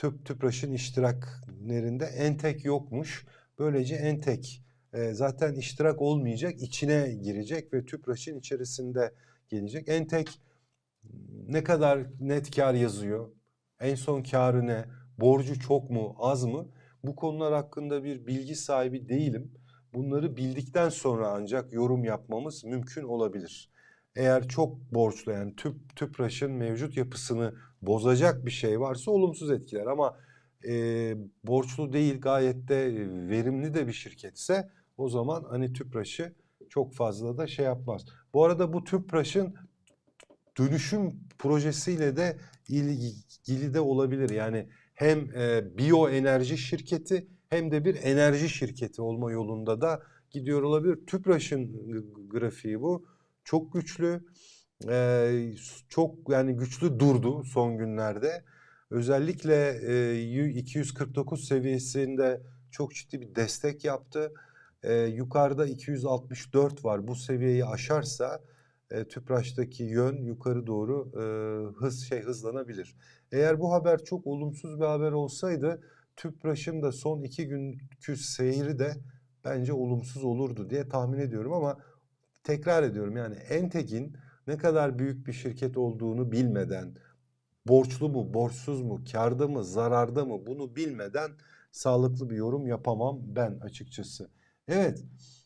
Tüp Tüpraş'ın iştiraklerinde Entek yokmuş. Böylece Entek e, zaten iştirak olmayacak, içine girecek ve Tüpraş'ın içerisinde gelecek. Entek ne kadar net kar yazıyor? En son karı ne? Borcu çok mu, az mı? Bu konular hakkında bir bilgi sahibi değilim. Bunları bildikten sonra ancak yorum yapmamız mümkün olabilir. Eğer çok borçlu yani tüp tüpraşın mevcut yapısını bozacak bir şey varsa olumsuz etkiler ama e, borçlu değil gayet de verimli de bir şirketse o zaman hani tüpraşı çok fazla da şey yapmaz. Bu arada bu tüpraşın dönüşüm projesiyle de ilgili de olabilir. Yani hem e, biyoenerji şirketi hem de bir enerji şirketi olma yolunda da gidiyor olabilir. Tüpraş'ın grafiği bu. Çok güçlü. e, çok yani güçlü durdu son günlerde. Özellikle e, 249 seviyesinde çok ciddi bir destek yaptı. E, yukarıda 264 var. Bu seviyeyi aşarsa e, Tüpraş'taki yön yukarı doğru e, hız şey hızlanabilir. Eğer bu haber çok olumsuz bir haber olsaydı Tüpraş'ın da son iki günkü seyri de bence olumsuz olurdu diye tahmin ediyorum ama tekrar ediyorum yani Entek'in ne kadar büyük bir şirket olduğunu bilmeden borçlu mu, borçsuz mu, karda mı, zararda mı bunu bilmeden sağlıklı bir yorum yapamam ben açıkçası. Evet,